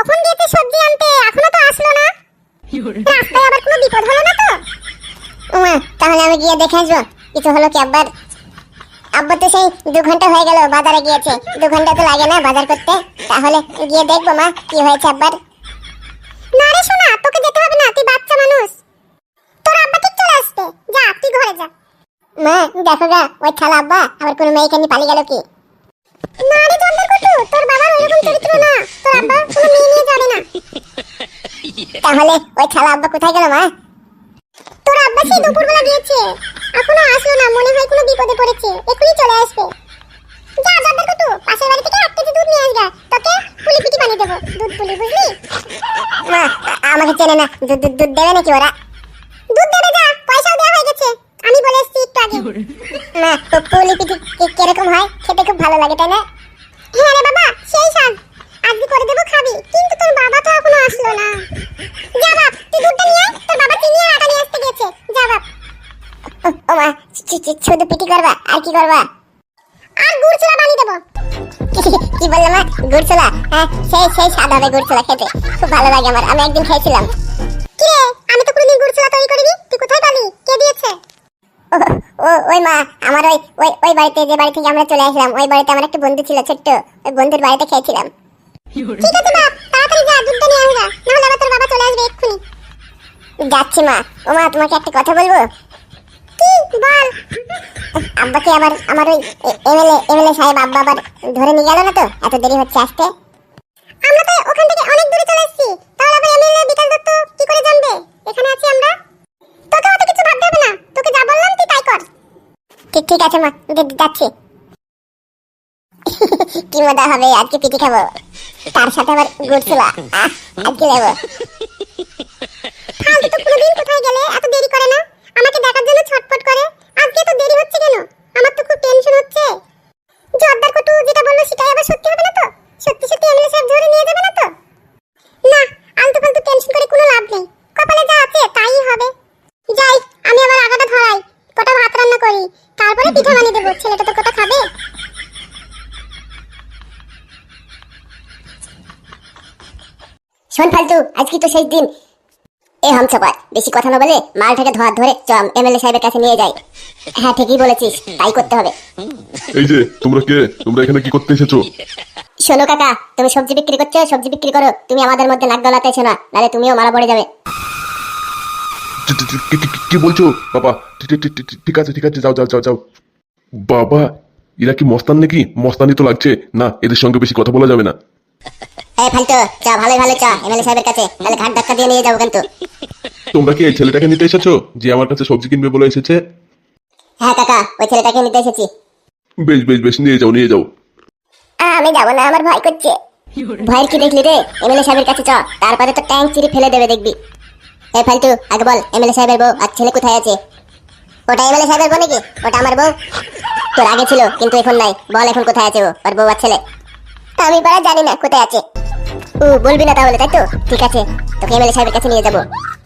কখন গেছে সবজি আনতে? এখনও তো আসলো না। রাস্তায় আবার কোনো বিপদ হলো না তো? উমা, তাহলে আমি গিয়ে দেখে আসব। কিছু হলো কি আব্বার? আব্বা তো সেই দু ঘণ্টা হয়ে গেল, বাজারে গিয়েছে। দু ঘণ্টা তো লাগে না বাজার করতে। তাহলে গিয়ে দেখব মা, কি হয়েছে আব্বার? না রে শোনা তোকে যেতে হবে না, তুই বাচ্চা মানুষ। তোর আব্বা ঠিক চলে আসবে। যা, তুই ঘরে যা। মা, দেখো গা, ওই থালা আব্বা, আবার কোনো মেয়েকে নিয়ে পালিয়ে গেল কি? না রে জন্দার কটু তোর বাবার ওইরকম চরিত্র না। তোর আব্বা কোনো মেয়ে নিয়ে যাবে না। তাহলে ওই থালা আব্বা কোথায় গেল মা? তোর আব্বা সেই দুপুরবেলা গিয়েছে। এখনও আসলো না মনে হয় কোনো বিপদে পড়েছে। এখনই চলে আসবে। যা জর্দার কটু পাশের বাড়ি থেকে এক কেজি দুধ নিয়ে আসগা। তোকে পুলি পিটি বানিয়ে দেবো। দুধ পুলি বুঝলি? মা আমাকে চেনে না। দুধ দুধ দেবে নাকি ওরা? দুধ দেবে যা পয়সাও দেওয়া হয়ে গেছে। আমি বলে এসেছি একটু আগে। না পু- পুলি পিঠি কি- কীরকম হয় খেতে খুব ভালো লাগে তাই না? হ্যাঁ রে বাবা সেই স্বাদ। আজকে করে দেবো খাবি কিন্তু তোর বাবা তো এখনও আসলো না। যা বাপ তুই দুধটা নিয়ে আয় তোর বাবা চিনি আর আটা নিয়ে আসতে গেছে। যা বাপ। ও- মা চি- চি- শুধু পিটি করবা আর কি করবা? আর গুড় ছোলা বানিয়ে দেবো। কি বললে মা? গুড় ছোলা হ্যাঁ সেই সেই স্বাদ হবে গুড় ছোলা খেতে। খুব ভালো লাগে আমার আমি একদিন খেয়েছিলাম। কি রে আমি তো কোনোদিন গুড় ছোলা তৈরি করিনি তুই কোথায় পালি? কে দিয়েছে? ওই মা আমার ওই ওই ওই বাড়িতে যে বাড়ি থেকে আমরা চলে আসলাম ওই বাড়িতে আমার একটা বন্ধু ছিল ছোট্ট ওই বন্ধুর বাড়িতে খেয়েছিলাম। ঠিক আছে বাপ তাড়াতাড়ি যা দুধটা নিয়ে আসবা নাহলে আবার তোর বাবা চলে আসবে এক্ষুনি। যাচ্ছি মা। ও মা তোমাকে একটা কথা বলব? কি? বল। আব্বাকে আবার আমার ওই এমএলএ এমএলএ সাহেব আব্বা আবার ধরে নিয়ে গেল না তো? এত দেরি হচ্ছে আসতে? আমরা তো ওখান থেকে অনেক দূরে চলে এসেছি। তাহলে আবার এমএলএ বিকাশ দত্ত কি করে জানবে? এখানে আছি আমরা তোকে অত কিছু ভাবতে হবে না তোকে যা বললাম তুই তাই কর ঠিক আছে, মা। যাচ্ছি। কি মজা হবে, আজকে পিঠে খাব। তার সাথে আবার গুড় ছোলা আজকে যাব ফালতু তো কোনোদিন কোথায় গেলে এত দেরি করে না? আমাকে দেখার জন্য ছটফট করে। আজকে তো দেরি হচ্ছে কেন? আমার তো খুব টেনশন হচ্ছে। জর্দার কটু যেটা বলল সেটাই আবার সত্যি হবে না তো সত্যি সত্যি এমএলএ সাহেব ধরে নিয়ে যাবে না তো না আলতু ফালতু টেনশন করে কোনো লাভ নেই কপালে যা আছে তাই হবে যাই আমি আবার আগাটা ধরাই কটা ভাত রান্না করি তারপরে পিঠা বানিয়ে দেবো ছেলেটা তো কটা খাবে শোন ফালতু আজকে তো সেই দিন। এ হামছাপার বেশি কথা না বলে মালটাকে ধোয়া ধরে চ এমএলএ সাহেবের কাছে নিয়ে যাই। হ্যাঁ ঠিকই বলেছিস তাই করতে হবে। এই যে তোমরা কে? তোমরা এখানে কি করতে এসেছ? শোনো কাকা তুমি সবজি বিক্রি করছ সবজি বিক্রি করো। তুমি আমাদের মধ্যে নাক গলাতে এসো না নাহলে তুমিও মারা পড়ে যাবে। কি- বলছো? বাবা ঠিক আছে ঠিক আছে যাও যাও যাও যাও। বাবা এরা কি মস্তান নাকি? মস্তানি তো লাগছে। না এদের সঙ্গে বেশি কথা বলা যাবে না। এই ফালতু চ ভালো ভালো চ এমএলএ সাহেবের কাছে। তাহলে ঘাট ধাক্কা দিয়ে নিয়ে যাব কিন্তু। তোমরা কি এই ছেলেটাকে নিতে এসেছ? যে আমার কাছে সবজি কিনবে বলে এসেছে? হ্যাঁ কাকা ওই ছেলেটাকে নিতে এসেছি। বেশ বেশ বেশ নিয়ে যাও নিয়ে যাও। আমি যাব না আমার ভয় করছে। ভয়ের কি দেখলি রে? এমএলএ সাহেবের কাছে চ তারপরে তো ট্যাঙ্ক চিরি ফেলে দেবে দেখবি। এই ফালতু আগে বল এমএলএ সাহেবের বউ আর ছেলে কোথায় আছে? ওটা এমএলএ সাহেবের বউ নাকি? ওটা আমার বউ? তোর আগে ছিল কিন্তু এখন নাই। বল এখন কোথায় আছে ও ওর বউ আর ছেলে? আমি পারা জানি না কোথায় আছে। ও বলবি না তাহলে তাই তো? ঠিক আছে তোকে এমএলএ সাহেবের কাছে নিয়ে যাব।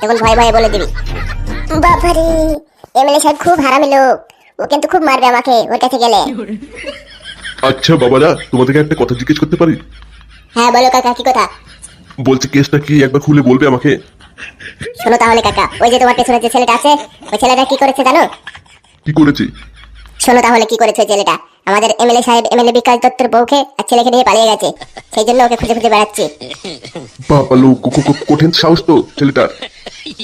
তখন ভয় ভয়ে বলে দিবি। বাবারে এমএলএ সাহেব খুব হারামি লোক। ও কিন্তু খুব মারবে আমাকে ওর কাছে গেলে। আচ্ছা বাবারা তোমাদেরকে একটা কথা জিজ্ঞেস করতে পারি? হ্যাঁ বলো কাকা কি কথা? বলছি কেসটা কি একবার খুলে বলবে আমাকে? শোনো তাহলে কাকা ওই যে তোমার পেছনে যে ছেলেটা আছে ওই ছেলেটা কি করেছে জানো? কি করেছি? শোনো তাহলে কি করেছে ছেলেটা। আমাদের এমএলএ সাহেব এমএলএ বিকাশ দত্তর বউকে আর ছেলেকে নিয়ে পালিয়ে গেছে। সেই জন্য ওকে খুঁজে খুঁজে বেড়াচ্ছি। বাবা লো কো- কো- কো- কঠিন সাহস তো ছেলেটার।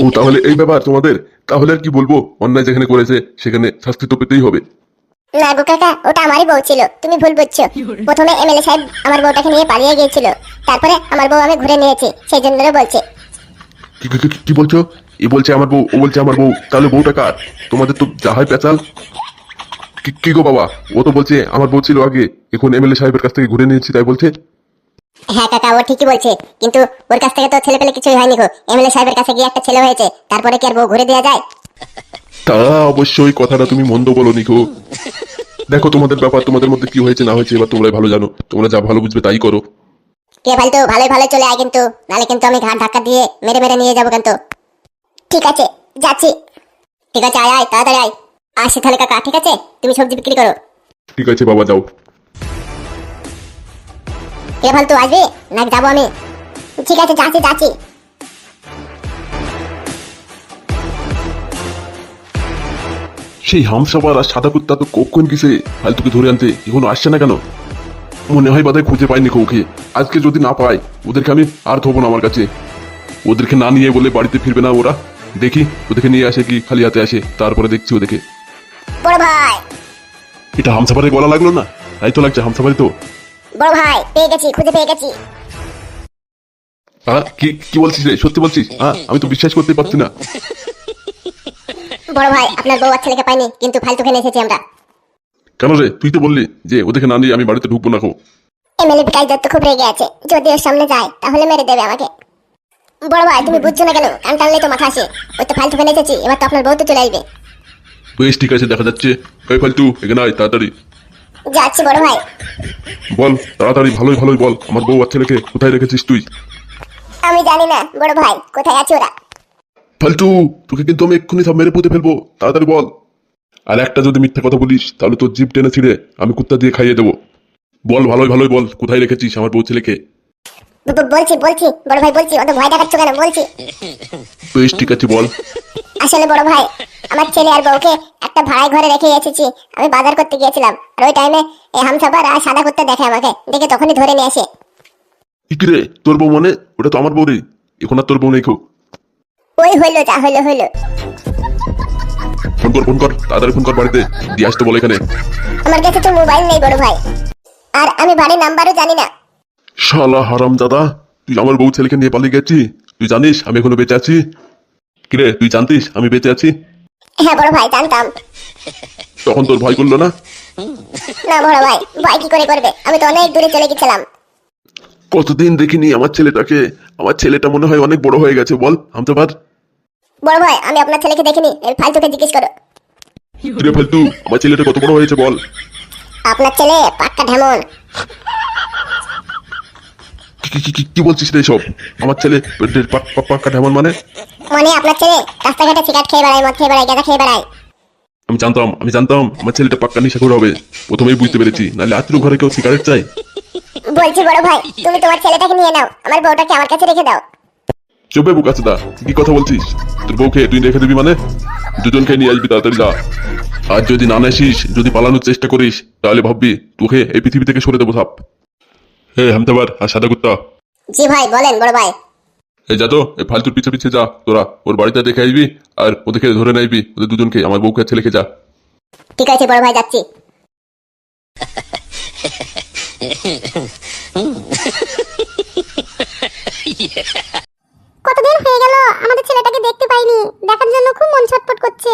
ও তাহলে এই ব্যাপার তোমাদের তাহলে আর কি বলব? অন্যায় যেখানে করেছে সেখানে শাস্তি তো পেতেই হবে। না গো কাকা ওটা আমারই বউ ছিল। তুমি ভুল বুঝছ। প্রথমে এমএলএ সাহেব আমার বউটাকে নিয়ে পালিয়ে গিয়েছিল। তারপরে আমার বউ আমি ঘুরে নিয়েছি। সেই জন্য বলছে। কি কি- কি- কি বলছো? এ বলছে আমার বউ ও বলছে আমার বউ। তাহলে বউটা কার? তোমাদের তো যাহাই পেঁচাল। কি- গো বাবা? ও তো বলছে আমার বউ ছিল আগে এখন এমএলএ সাহেবের কাছ থেকে ঘুরে নিয়েছি তাই বলছে? হ্যাঁ কাকা ও ঠিকই বলছে কিন্তু ওর কাছ থেকে তো ছেলে পেলে কিছুই হয়নি গো। এমএলএ সাহেবের কাছে গিয়ে একটা ছেলে হয়েছে তারপরে কি আর বউ ঘুরে দেওয়া যায়? তা অবশ্যই কথাটা তুমি মন্দ বলো নিকো দেখো তোমাদের ব্যাপার তোমাদের মধ্যে কি হয়েছে না হয়েছে এবার তোমরাই ভালো জানো। তোমরা যা ভালো বুঝবে তাই করো। কে ফালতু ভালোই ভালো চলে আয় কিন্তু নালে কিন্তু আমি ঘাট ধাক্কা দিয়ে মেরে মেরে নিয়ে যাব কিন্তু। ঠিক আছে যাচ্ছি। ঠিক আছে আয় আয় তাড়াতাড়ি আয়। আসি তাহলে কাকা ঠিক আছে? তুমি সবজি বিক্রি করো। ঠিক আছে বাবা যাও। কে ফালতু আসবি? না যাব আমি। ঠিক আছে যাচ্ছি যাচ্ছি। সেই হামসাবার আর সাদা কুত্তা তো কখন গেছে ফালতুকে ধরে আনতে? এখনও আসছে না কেন? মনে হয় বাদায় খুঁজে পাইনি কাউকে। আজকে যদি না পাই ওদেরকে আমি আর থবো না আমার কাছে। ওদেরকে না নিয়ে বলে বাড়িতে ফিরবে না ওরা। দেখি ওদেরকে নিয়ে আসে কি খালি হাতে আসে। তারপরে দেখছি ওদেরকে। বড় ভাই। এটা হামসাবারে গলা লাগল না? তাই তো লাগছে তো। বড় ভাই পেয়ে গেছি খুঁজে পেয়ে গেছি। হ্যাঁ কি কি বলছিস রে? সত্যি বলছিস? হ্যাঁ আমি তো বিশ্বাস করতে পারছি না। বড় ভাই আপনার বউ আর ছেলেকে পাইনি কিন্তু ফালতু খেলে এসেছি আমরা। কেন রে? তুই তো বললি যে ওদেরকে না নিয়ে আমি বাড়িতে ঢুকবো না খো এমএলএ বিকাশ দত্ত খুব রেগে আছে। যদি ওর সামনে যায় তাহলে মেরে দেবে আমাকে। বড় ভাই তুমি বুঝছ না কেন? কান টানলে তো মাথা আসে। ওই তো ফালতু ফেলে এসেছি এবার তো আপনার বউ তো চলে আসবে। বেশ ঠিক আছে দেখা যাচ্ছে। এই ফালতু এখানে আয় তাড়াতাড়ি। যাচ্ছি বড় ভাই। বল তাড়াতাড়ি ভালোই ভালোই বল। আমার বউ আর ছেলেকে কোথায় রেখেছিস তুই? আমি জানি না বড় ভাই কোথায় আছে ওরা? ফালতু তোকে কিন্তু আমি এক্ষুনি সব মেরে পুঁতে ফেলব। তাড়াতাড়ি বল। আর একটা যদি মিথ্যা কথা বলিস তাহলে তোর জিপ টেনে ছিঁড়ে আমি কুত্তা দিয়ে খাইয়ে দেবো। বল ভালোই ভালোই বল কোথায় রেখেছিস আমার বউ ছেলেকে? বলছি বলছি বড় ভাই বলছি অত ভয় দেখাচ্ছ কেন? বলছি। বেশ ঠিক আছে বল। আসলে বড় ভাই আমার ছেলে আর বউকে একটা ভাড়ায় ঘরে রেখে এসেছি। আমি বাজার করতে গিয়েছিলাম আর ওই টাইমে এই আর সাদা কুত্তা দেখে আমাকে দেখে তখনই ধরে নিয়ে আসে। তোর বউ মানে? ওটা তো আমার বউ রে এখন আর তোর বউ নেই ওই হইল যা হইল হইল। ফোন কর ফোন কর তাড়াতাড়ি ফোন কর বাড়িতে। দিয়ে আসতে বলে এখানে। আমার কাছে তো মোবাইল নেই বড় ভাই। আর আমি বাড়ির নাম্বারও জানি না। শালা হারাম দাদা তুই আমার বউ ছেলেকে নিয়ে পালিয়ে গেছি। তুই জানিস আমি এখনও বেঁচে আছি? কিরে তুই জানতিস আমি বেঁচে আছি? হ্যাঁ বড় ভাই জানতাম। তখন তোর ভয় করল না? না বড় ভাই ভয় কি করে করবে? আমি তো অনেক দূরে চলে গেছিলাম। কতদিন দেখিনি আমার ছেলেটাকে। আমার ছেলেটা মনে হয় অনেক বড় হয়ে গেছে বল হামতাবাদ বড় ভাই আমি আপনার ছেলেকে দেখিনি এই ফালতুকে জিজ্ঞেস করো। কিরে ফালতু আমার ছেলেটা কত বড় হয়েছে বল। আপনার ছেলে পাক্কা ঢেমন। কি- বলছিস রে সব আমার ছেলে পাক্কা ঢেমন মানে? মানে আপনার ছেলে রাস্তাঘাটে সিগারেট খেয়ে বেড়ায় মদ খেয়ে বেড়ায় গাঁজা খেয়ে বেড়ায়। আমি জানতাম আমি জানতাম আমার ছেলেটা পাক্কা নিশাখোর হবে। প্রথমেই বুঝতে পেরেছি নাহলে আত্মীয় ঘরে কেউ সিগারেট চাই বলছি বড় ভাই তুমি তোমার ছেলেটাকে নিয়ে নাও আমার বউটাকে আমার কাছে রেখে দাও। চুপে বুক আছে দা কি কথা বলছিস? তোর বউকে তুই রেখে দিবি মানে? দুজনকে নিয়ে আসবি তাড়াতাড়ি যা। আর যদি না আসিস যদি পালানোর চেষ্টা করিস তাহলে ভাববি তোকে এই পৃথিবী থেকে সরে দেবো সাপ হে হামতাবার আর সাদা কুত্তা। জি ভাই বলেন বড় ভাই। এই যা তো এই ফালতুর পিছে পিছে যা তোরা। ওর বাড়িতে দেখে আসবি আর ওদেরকে ধরে নাইবি ওদের দুজনকে আমার বউকে ছেলেকে যা। ঠিক আছে বড় ভাই যাচ্ছি কতদিন হয়ে গেল আমাদের ছেলেটাকে দেখতে পাইনি দেখার জন্য খুব মন ছটফট করছে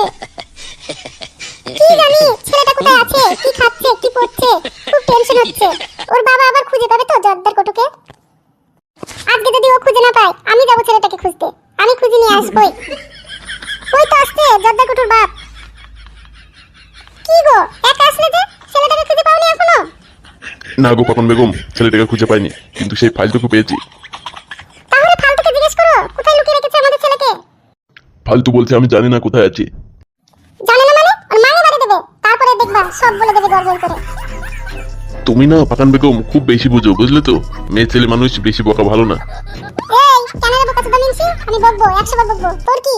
কি জানি ছেলেটা কোথায় আছে কি খাচ্ছে কি পড়ছে খুব টেনশন হচ্ছে ওর বাবা আবার খুঁজে পাবে তো জর্দার কটুকে আজকে যদি ও খুঁজে না পায় আমি যাব ছেলেটাকে খুঁজতে আমি খুঁজে নিয়ে তো আসছে জর্দার কটুর বাপ। কি গো একা আসলে যে ছেলেটাকে খুঁজে পাওনি এখনও? না গো পাপন বেগম ছেলেটাকে খুঁজে পাইনি কিন্তু সেই ফাইলটুকু পেয়েছি। তাহলে ফালতুকে জিজ্ঞেস করো কোথায় লুকিয়ে রেখেছে আমাদের ছেলেকে? ফালতু বলছে আমি জানি না কোথায় আছি। জানে না মানে? ওর মাকে বাড়ি দেবে তারপরে দেখবা সব বলে দেবে গড়গড় করে। তুমি না পাকান বেগম খুব বেশি বুঝো বুঝলে তো? মেয়ে ছেলে মানুষ বেশি বকা ভালো না। চোদা মিনছি আমি বকবো একশো বার বকবো। তোর কি?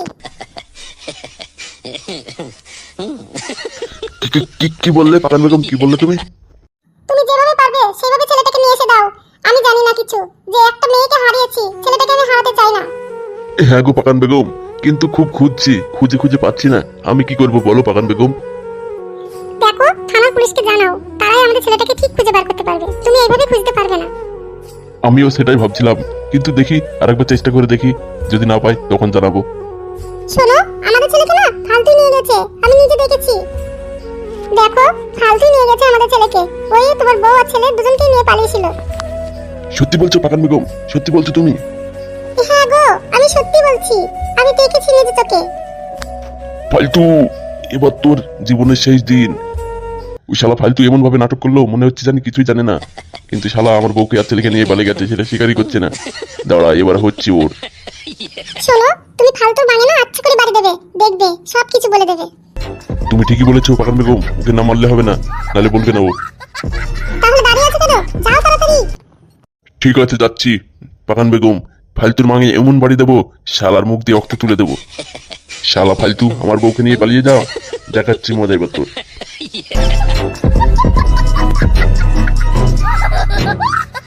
কি- বললে পাকান বেগম কি বললে তুমি? তুমি যেভাবে পারবে সেভাবে ছেলেটাকে নিয়ে এসে দাও। আমি জানি না কিছু যে একটা মেয়েকে হারিয়েছি ছেলেটাকে আমি হারাতে চাই না। হ্যাঁ গো পাকান বেগম কিন্তু খুব খুঁজছি খুঁজে খুঁজে পাচ্ছি না। আমি কি করব বলো পাকান বেগম? দেখো থানার পুলিশকে জানাও তারাই আমাদের ছেলেটাকে ঠিক খুঁজে বার করতে পারবে। তুমি এইভাবে খুঁজতে পারবে না। আমিও সেটাই ভাবছিলাম। কিন্তু দেখি আরেকবার চেষ্টা করে দেখি যদি না পাই তখন জানাব। শোনো আমাদের ছেলেকে না ফালতু নিয়ে গেছে আমি নিজে দেখেছি। দেখো ফালতু নিয়ে গেছে আমাদের ছেলেকে ওই তোমার বউ আর ছেলে দুজনকে নিয়ে পালিয়েছিল। সত্যি বলছো পাকান বেগম? সত্যি বলছো তুমি? হ্যাঁ গো আমি সত্যি বলছি আমি দেখেছি নিজে চোখে ফালতু এবার তোর জীবনের শেষ দিন। ওই শালা ফালতু এমন ভাবে নাটক করল মনে হচ্ছে জানি কিছুই জানে না। কিন্তু শালা আমার বউকে আর ছেলেকে নিয়ে পালিয়ে গেছে সেটা স্বীকারই করছে না। দাঁড়া এবার হচ্ছে ওর। শোনো তুমি ফালতু বানিয়ে না আচ্ছা করে বাড়ি দেবে। দেখবে সব কিছু বলে দেবে। তুমি ঠিকই বলেছ পাকান বেগম ওকে না মারলে হবে না নালে বলবে না ও। তাহলে দাঁড়িয়ে আছো কেন? যাও তাড়াতাড়ি। ঠিক আছে যাচ্ছি। পাকান বেগম ফালতুর মাঙে এমন বাড়ি দেবো শালার মুখ দিয়ে রক্ত তুলে দেবো। শালা ফালতু আমার বউকে নিয়ে পালিয়ে যাও দেখাচ্ছি মজা এবার তোর। ¡Ah!